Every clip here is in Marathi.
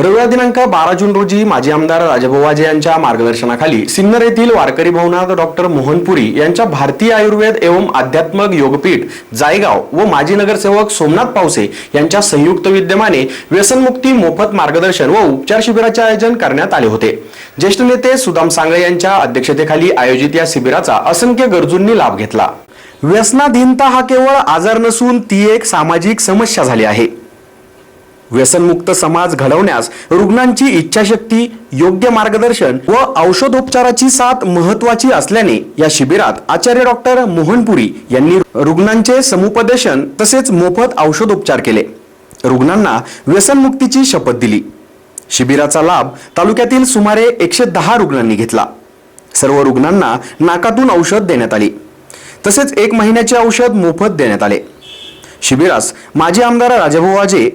रविवार दिनांक बारा जून रोजी माजी आमदार राजाभाऊ यांच्या मार्गदर्शनाखाली सिन्नर येथील वारकरी भवनात डॉक्टर मोहनपुरी यांच्या भारतीय आयुर्वेद एवं आध्यात्मक योगपीठ जायगाव व माजी नगरसेवक सोमनाथ पावसे यांच्या संयुक्त विद्यमाने व्यसनमुक्ती मोफत मार्गदर्शन व उपचार शिबिराचे आयोजन करण्यात आले होते. ज्येष्ठ नेते सुदाम सांगळे यांच्या अध्यक्षतेखाली आयोजित या शिबिराचा असंख्य गरजूंनी लाभ घेतला. व्यसनाधीनता हा केवळ आजार नसून ती एक सामाजिक समस्या झाली आहे. व्यसनमुक्त समाज घडवण्यास रुग्णांची इच्छाशक्ती योग्य मार्गदर्शन व औषधोपचाराची साथ महत्वाची असल्याने या शिबिरात आचार्य डॉक्टर मोहनपुरी यांनी रुग्णांचे समुपदेशन तसेच मोफत औषधोपचार केले. रुग्णांना व्यसनमुक्तीची शपथ दिली. शिबिराचा लाभ तालुक्यातील सुमारे एकशे दहा रुग्णांनी घेतला. सर्व रुग्णांना नाकातून औषध देण्यात आली. तसेच एक महिन्याचे औषध मोफत देण्यात आले. शिबिरास माजी आमदार राजाभाऊ वाजे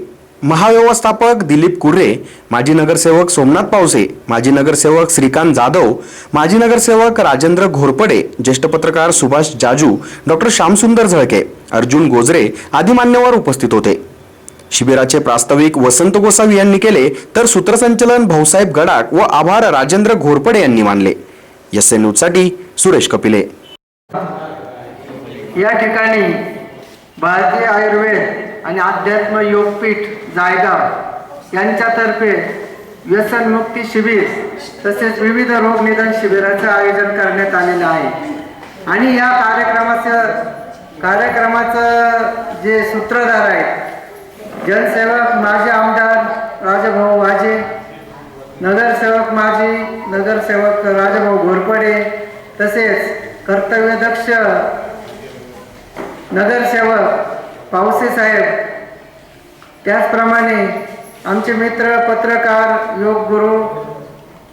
महाव्यवस्थापक दिलीप कुर्रे माजी नगरसेवक सोमनाथ पावसे माजी नगरसेवक श्रीकांत जाधव माजी नगरसेवक राजेंद्र घोरपडे ज्येष्ठ पत्रकार सुभाष जाजू डॉक्टर श्यामसुंदर झळके अर्जुन गोजरे आदी मान्यवर उपस्थित होते. शिबिराचे प्रास्ताविक वसंत गोसावी यांनी केले तर सूत्रसंचलन भाऊसाहेब गडाक व आभार राजेंद्र घोरपडे यांनी मानले. एस एन न्यूजसाठी सुरेश कपिले. या ठिकाणी भारतीय आयुर्वेद आणि अध्यात्म योगपीठ जायगाव यांच्यातर्फे व्यसनमुक्ती शिबिर तसेच विविध रोग निदान शिबिराचं आयोजन करण्यात आलेलं आहे. आणि या कार्यक्रमाचं कार्यक्रमाचं जे सूत्रधार आहेत जनसेवक माजी आमदार राजाभाऊ वाजे नगरसेवक माजी नगरसेवक राजाभाऊ घोरपडे तसेच कर्तव्यदक्ष नगरसेवक पावसे साहेब त्याचप्रमाणे आमचे मित्र पत्रकार योग गुरु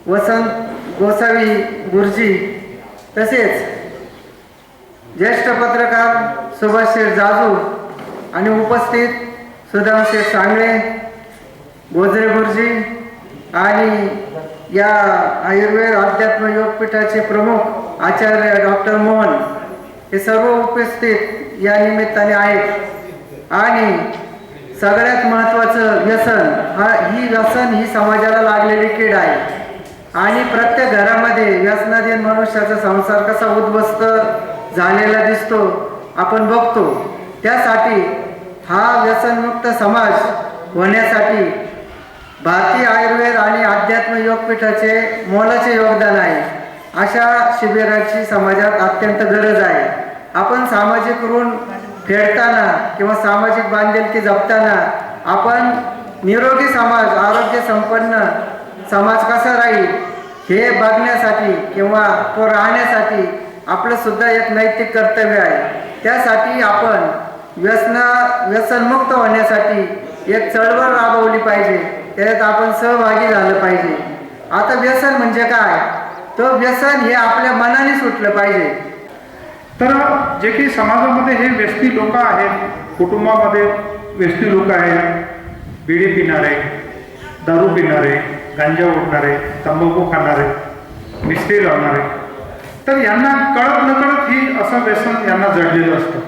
वसंत गोसावी गुरुजी तसेच ज्येष्ठ पत्रकार सुभाषशेठ जाजू आणि उपस्थित सुधामशेठ सांगळे गोजरे गुरुजी आणि या आयुर्वेद अध्यात्म योगपीठाचे प्रमुख आचार्य डॉक्टर मोहन हे सर्व उपस्थित या निमित्ताने आहेत. आणि सगळ्यात महत्त्वाचं व्यसन हा ही व्यसन ही समाजाला लागलेली कीड आहे. आणि प्रत्येक घरामध्ये व्यसनाधीन मनुष्याचा संसार कसा उद्ध्वस्त झालेला दिसतो आपण बघतो. त्यासाठी हा व्यसनमुक्त समाज होण्यासाठी भारतीय आयुर्वेद आणि अध्यात्म योगपीठाचे मोलाचे योगदान आहे. अशा शिबिराची समाजात अत्यंत गरज आहे. आपण सामाजिक ऋण फेडताना किंवा सामाजिक बांधिलकी जपताना आपण निरोगी समाज आरोग्य संपन्न समाज कसा राहील हे बघण्यासाठी किंवा तो राहण्यासाठी आपलं सुद्धा एक नैतिक कर्तव्य आहे. त्यासाठी आपण व्यसना व्यसनमुक्त होण्यासाठी एक चळवळ राबवली पाहिजे. त्याच्यात आपण सहभागी झालं पाहिजे. आता व्यसन म्हणजे काय? तो व्यसन हे आपल्या मनाने सुटलं पाहिजे. तर जे काही समाजामध्ये हे व्यस्ती लोक आहेत कुटुंबामध्ये व्यस्ती लोक आहेत बिडी पिणारे दारू पिणारे गांजा ओढणारे तंबाखू खाणारे मिस्त्री लावणारे तर यांना कळत नकळत ही असं व्यसन यांना जडलेलं असतं.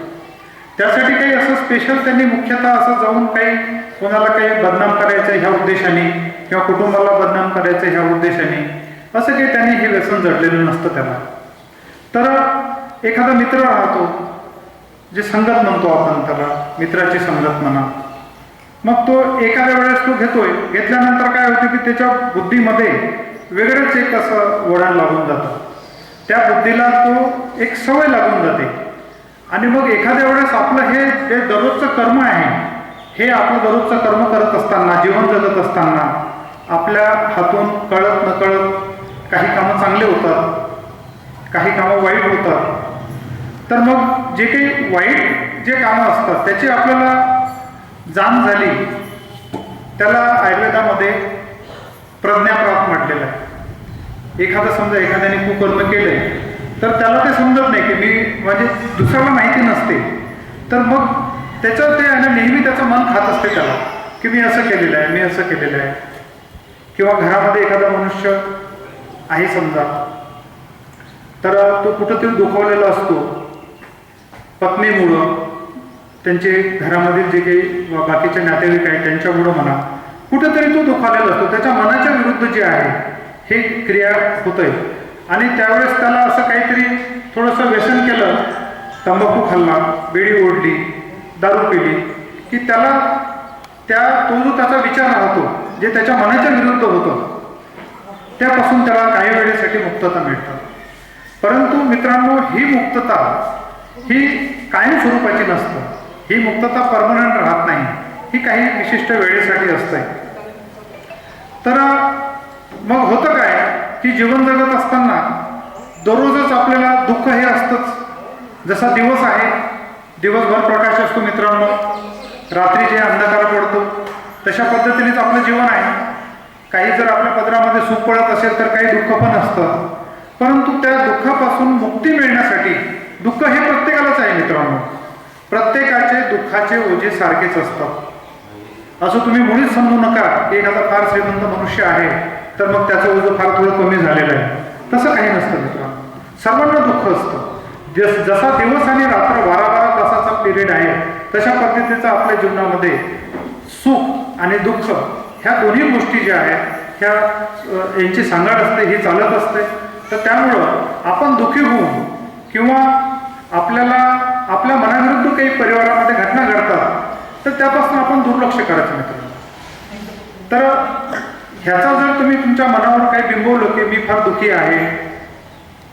त्यासाठी काही असं स्पेशल त्यांनी मुख्यतः असं जाऊन काही कोणाला काही बदनाम करायचं ह्या उद्देशाने किंवा कुटुंबाला बदनाम करायचं ह्या उद्देशाने असं काही त्यांनी हे व्यसन जडलेलं नसतं त्यांना. तर एखादा मित्र राहतो जे संगत म्हणतो आपण त्याला मित्राची संगत म्हणा. मग तो एखाद्या वेळेस तो घेतोय घेतल्यानंतर काय होतं की त्याच्या बुद्धीमध्ये वेगळंच एक असं वळण लागून जातं. त्या बुद्धीला तो एक सवय लागून जाते. आणि मग एखाद्या वेळेस आपलं हे जे दररोजचं कर्म आहे हे आपलं दररोजचं कर्म करत असताना जीवन जगत असताना आपल्या हातून कळत नकळत काही कामं चांगले होतात काही कामं वाईट होतात. तर मग जे काही वाईट जे कामं असतात त्याची आपल्याला जाण झाली त्याला आयुर्वेदामध्ये प्रज्ञाप्राप म्हटलेलं आहे. एखादं समजा एखाद्याने कुकर्म केलंय तर त्याला ते समजत नाही की मी म्हणजे दुसऱ्याला माहिती नसते. तर मग त्याचं ते आणि नेहमी त्याचं मन खात असते त्याला की मी असं केलेलं आहे मी असं केलेलं आहे. किंवा घरामध्ये एखादा मनुष्य आहे समजा तर तो कुठंतरी दुखवलेला असतो पत्नीमुळं त्यांचे घरामधील जे काही बाकीचे नातेवाईक आहेत त्यांच्यामुळं म्हणा कुठेतरी तो दुखावलेला असतो. त्याच्या मनाच्या विरुद्ध जे आहे हे क्रिया होत आहे आणि त्यावेळेस त्याला असं काहीतरी थोडंसं व्यसन केलं तंबाखू खाल्ला बेडी ओढली दारू पिली की त्याला त्या तो जो त्याचा विचार राहतो जे त्याच्या मनाच्या विरुद्ध होतं त्यापासून त्याला काही वेळेसाठी मुक्तता मिळतात परंतु मित्रांनो ही मुक्तता ही कायम स्वरूपाची नसतं. ही मुक्तता परमनंट राहत नाही. ही काही विशिष्ट वेळेसाठी असते. तर मग होतं काय? की जीवन जगत असताना दररोजच आपल्याला दुःख हे असतंच. जसा दिवस आहे दिवसभर प्रकाश असतो मित्रांनो. रात्री जे अंधकार पडतो तशा पद्धतीनेच आपलं जीवन आहे. काही जर आपल्या पदरामध्ये सुख पडत असेल तर काही दुःख पण असतं. परंतु त्या दुःखापासून मुक्ती मिळण्यासाठी दुःख हे प्रत्येकालाच आहे मित्रांनो. प्रत्येकाचे दुःखाचे ओझे सारखेच असतात. असं तुम्ही मुळीच समजू नका की एखादा फार श्रीमंत मनुष्य आहे तर मग त्याचं ओझं फार थोडं कमी झालेलं आहे. तसं काही नसतं मित्रांनो. सर्वांना दुःख असतं. जस जसा दिवस आणि रात्र बारा बारा तासाचा पिरियड आहे तशा पद्धतीचं आपल्या जीवनामध्ये सुख आणि दुःख ह्या दोन्ही गोष्टी ज्या आहेत ह्या यांची सांगड असते ही चालत असते. तर त्यामुळं आपण दुःखी होऊन किंवा आपल्याला आपल्या मनाविरुद्ध काही परिवारामध्ये घटना घडतात तर त्यापासून आपण दुर्लक्ष करायचं मित्रांनो तर ह्याचा जर तुम्ही तुमच्या मनावर काही बिंबवलं की मी फार दुःखी आहे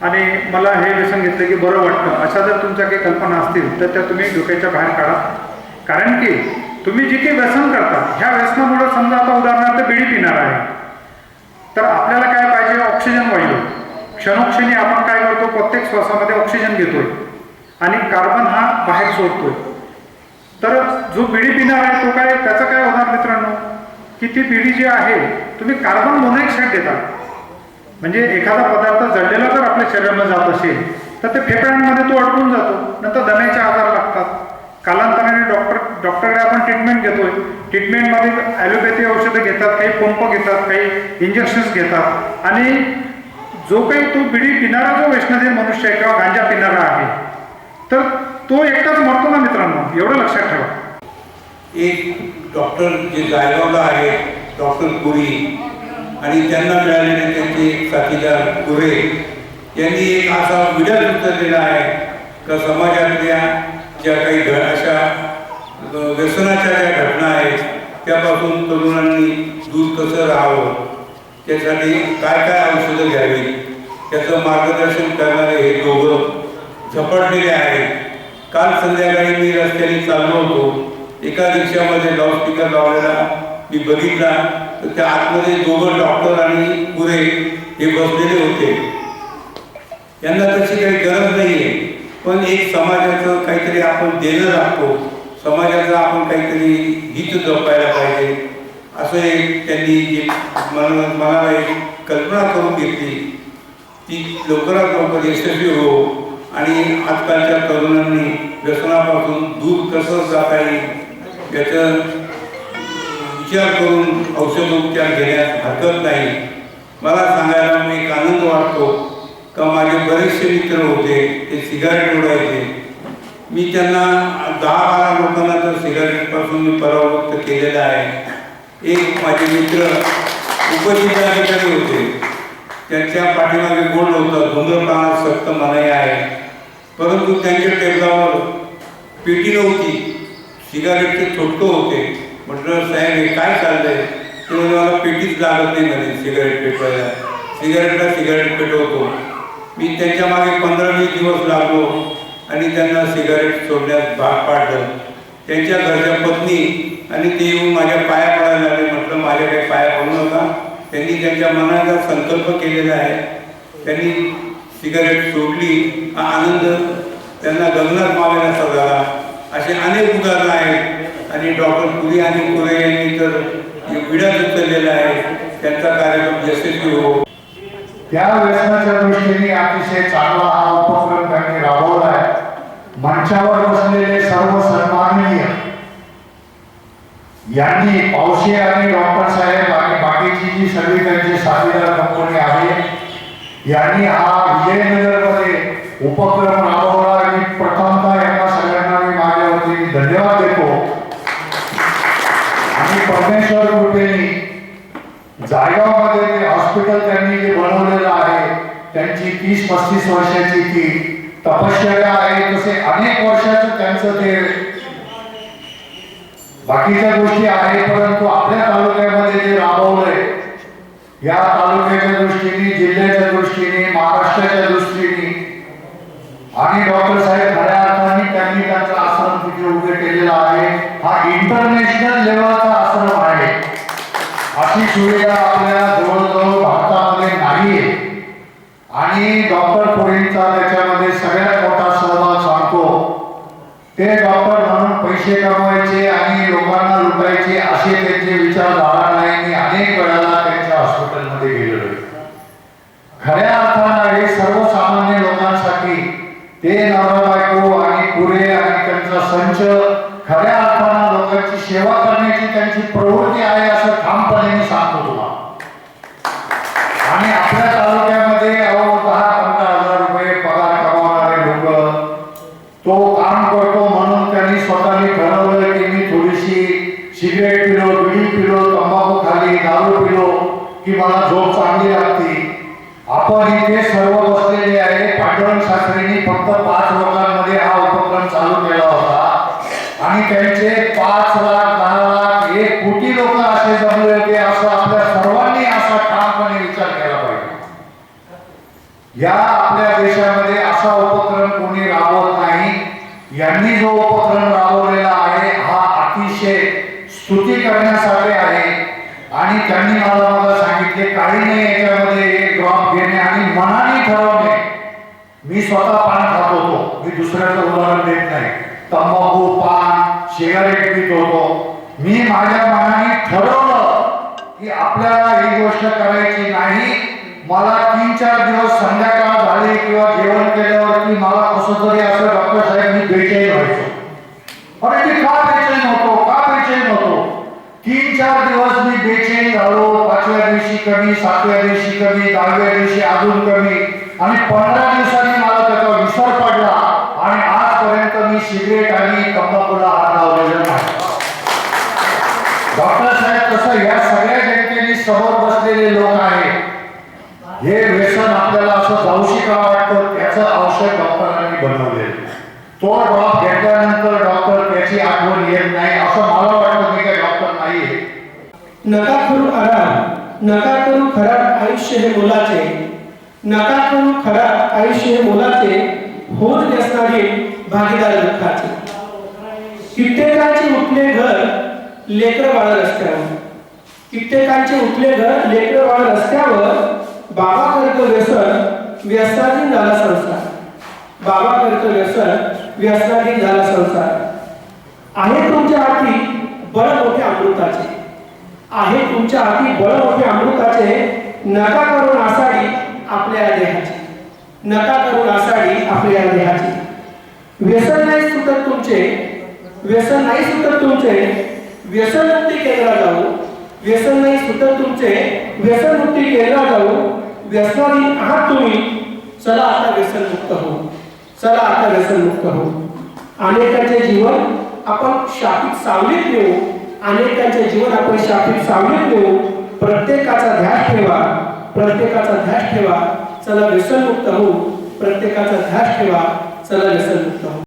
आणि मला हे व्यसन घेतलं की बरं वाटतं अशा जर तुमच्या काही कल्पना असतील तर त्या तुम्ही डोक्याच्या बाहेर काढा. कारण की तुम्ही जे काही व्यसन करता ह्या व्यसनामुळे समजा आता उदाहरणार्थ बिडी पिणार आहे. तर आपल्याला काय पाहिजे? ऑक्सिजन वायू. क्षणोक्षणी आपण काय करतो? प्रत्येक श्वासामध्ये ऑक्सिजन घेतोय. आणि कार्बन हा बाहेर सोडतोय. तर जो बिडी पिणार आहे तो काय त्याचं काय होणार मित्रांनो? की ती बिडी जी आहे तुम्ही कार्बन मोनॉक्साईड देता. म्हणजे एखादा पदार्थ जळलेला जर आपल्या शरीरामध्ये जात असेल तर ते फेफड्यांमध्ये तो अडकून जातो. नंतर दम्याचे आजार लागतात. कालांतराने डॉक्टर डॉक्टरकडे आपण ट्रीटमेंट घेतोय. ट्रीटमेंटमध्ये ॲलोपॅथी औषधं घेतात काही पंप घेतात काही इंजेक्शन्स घेतात. आणि जो काही तो बिडी पिणारा जो वैष्णदेव मनुष्य आहे किंवा गांजा पिणारा आहे तर तो एकटाच मरतो ना मित्रांनो? एवढं लक्षात ठेवा. एक डॉक्टर जे जायगावला आहे डॉक्टर पुरी आणि त्यांना मिळालेले त्यांचे एक साथीदार पुरे यांनी एक असा विडा उचललेला आहे. का समाजातल्या ज्या काही घ अशा व्यसनाच्या ज्या घटना आहेत त्यापासून तरुणांनी दूर कसं राहावं? त्यासाठी काय काय औषधं घ्यावी त्याचं मार्गदर्शन करणारे हे दोघं झपटलेले आहेत. काल संध्याकाळी मी रस्त्याने चाललो होतो. एका रिक्षामध्ये लाऊडस्पीकर लावलेला मी बघितला. तर त्या आतमध्ये दोघं डॉक्टर आणि पुरे हे बसलेले होते. यांना तशी काही गरज नाही आहे पण एक समाजाचं काहीतरी आपण देणं लागतो समाजाचं आपण काहीतरी हित जपायला पाहिजे. असं एक त्यांनी जी मला मला एक कल्पना करून घेतली. ती लवकरात लवकर यशस्वी हो आणि आजकालच्या तरुणांनी व्यसनापासून दूर कसं जाता येईल याचं विचार करून औषधोपचार घेण्यास हरकत नाही. मला सांगायला मी एक आनंद वाटतो का माझे बरेचसे मित्र होते ते सिगारेट उडवायचे. मी त्यांना दहा बारा लोकांना तर सिगारेटपासून मी परावृत्त केलेलं आहे. एक माझे मित्र उपजिल्हाधिकारी होते. त्यांच्या पाठीमागे गोड होतं धुम्रपानात सक्त मनाई आहे. परंतु त्यांच्या टेबलावर पेटी नव्हती. सिगारेटचे थोटकं होते. म्हटलं साहेब हे काय चाललंय? ते मला पेटीच लागत नाही म्हणे सिगारेट पेटवायला. सिगारेटला सिगारेट पेटवतो. मी त्यांच्या मागे पंधरा वीस दिवस लागलो आणि त्यांना सिगारेट सोडण्यास भाग पाडलं. त्यांच्या घरच्या पत्नी आणि ते येऊन माझ्या पाया पडायला लागले. म्हटलं माझ्या काही पाया पडू नका. त्यांनी त्यांच्या मनाचा संकल्प केलेला आहे. त्यांनी सिगारेट सोडली. हा आनंद त्यांना गगनात मावेनासा झाला. असे अनेक उदाहरणं आहेत. आणि डॉक्टर पुरी आणि पुरे यांनी तर विडा उचललेला आहे. त्यांचा कार्यक्रम यशस्वी हो. त्या व्यसनाच्या दृष्टीने अतिशय चांगला हा उपक्रम त्यांनी राबवला आहे. मंचावर बसलेले सर्व सन्माननीय यांनी पावशे आणि डॉक्टर साहेब आणि बाकीची जी सगळी त्यांची साथीदार कंपनी आहे. यांनी हा विजयनगरमध्ये उपक्रम राबवला आणि प्रथमतः यांना सगळ्यांना मी माझ्या वतीने धन्यवाद देतो. आणि परमेश्वर गुटेनी जायगावमध्ये ते हॉस्पिटल त्यांनी जे बनवलेलं आहे त्यांची तीस पस्तीस वर्षाची ती तपश्चर्या आहे तसे अनेक वर्षाचं त्यांचं ते बाकीच्या गोष्टी आहेत परंतु आपल्या तालुक्यामध्ये जे राबवलंय या तालुक्याच्या दृष्टीने जिल्ह्याच्या दृष्टीने महाराष्ट्राच्या दृष्टीने आणि डॉक्टर साहेब खऱ्या अर्थाने त्यांनी त्यांचा आश्रम तिथे उभे केलेला आहे. हा इंटरनॅशनल लेवलचा आश्रम आहे. अशी सुविधा आपल्या जवळजवळ भारतामध्ये नाहीये. आणि डॉक्टर पुरींचा त्याच्यामध्ये सगळ्यात मोठा सहभाग सांगतो. ते डॉक्टर म्हणून पैसे कमवायचे आणि लोकांना लुटायचे असे त्यांचे विचारधारा नाही. मी अनेक वेळाला त्यांच्या हॉस्पिटलमध्ये गेलेलो खऱ्या अर्थानं हे सर्वसामान्य लोकांसाठी ते नवरा बायको आणि पुरे आणि त्यांचा संच खऱ्या अर्थानं लोकांची सेवा करण्याची त्यांची प्रवृत्ती आहे असं ठामपणे मी सांगतो तुम्हाला. आणि आपल्या तालुक्यामध्ये अहो आपण इथे सर्व बसलेले आहे. पांडुरंग शास्त्रींनी फक्त पाच लोकांमध्ये हा उपक्रम चालू केला होता. आणि त्यांचे पाच लाख दहा लाख एक कोटी लोक असे जमले होते असं आपल्या सर्वांनी असा ठामपणे विचार केला पाहिजे. या आपल्या देशामध्ये असा उपक्रम कोणी राबवत नाही. यांनी जो उपक्रम राबवलेला आहे हा अतिशय स्तुती करण्यासारखे आहे. आणि त्यांनी मला मला सांगितले काही नाही याच्यामध्ये एक ड्रॉप घेणे आणि मनाने ठरवणे. मी स्वतः पान खात होतो. मी दुसऱ्याचं उदाहरण देत नाही. तंबाखू पान सिगारेट पित होतो. मी माझ्या मनाने ठरवलं की आपल्याला ही गोष्ट करायची नाही. मला तीन चार दिवस संध्याकाळ झाले किंवा जेवण केल्यावरती मला कसं तरी असं डॉक्टर साहेब मी बेचाळी व्हायचो अरे मी का बेचैन होतो का बेचैन होतो तीन चार दिवस मी बेचैन झालो पाचव्या दिवशी कमी सातव्या दिवशी कमी दहाव्या दिवशी अजून कमी. आणि पंधरा दिवसांनी मला त्याचा विसर पडला. आणि आजपर्यंत मी सिगरेट आणि तंबाखूला हात लावलेला नाही. डॉक्टर साहेब तसं या सगळ्या जनतेने समोर बसलेले लोक आहे हे व्यसन आपल्याला असं जाऊशी का वाटतं त्याचं औषध डॉक्टरांनी बनवले तो ड्रॉप घेतल्यानंतर डॉक्टर त्याची आठवण येत नाही. असं मला वाटतं मी काय डॉक्टर नाहीये. नका करू आराम नका करू खराब आयुष्य हे मोलाचे. नका करू खराब आयुष्य हे मोलाचे. होत नसणारे भागीदार दुःखाचे. कित्येकाचे उठले घर लेकर बाळ रस्त्यावर. कित्येकांचे उठले घर लेकर बाळ रस्त्यावर बाबा करतो व्यसन व्यसनाधीन झाला संसार. बाबा करतो व्यसन व्यसनाधीन झाला संसार. आहे तुमच्या हाती बळ मोठे अमृताचे. आहे तुमच्या हाती बळ मोठे अमृताचे नका करून आसाडी आपल्या देहाची. नका करून आसाडी आपल्या देहाची. व्यसन नाही सुटत तुमचे व्यसन नाही सुटत तुमचे व्यसनमुक्ती केंद्रा जाऊ. व्यसन नाही सुटत तुमचे व्यसनमुक्ती केंद्रा जाऊ. व्यसनाधीन आहात तुम्ही चला आता व्यसनमुक्त हो चला आता व्यसनमुक्त हो अनेकांचे जीवन आपण शापित सावलीत नेऊ. अनेकांचे जीवन आपण शापित सावलीत नेऊ प्रत्येकाचा ध्यास ठेवा. प्रत्येकाचा ध्यास ठेवा. चला व्यसनमुक्त हो प्रत्येकाचा ध्यास ठेवा. चला व्यसनमुक्त होऊ.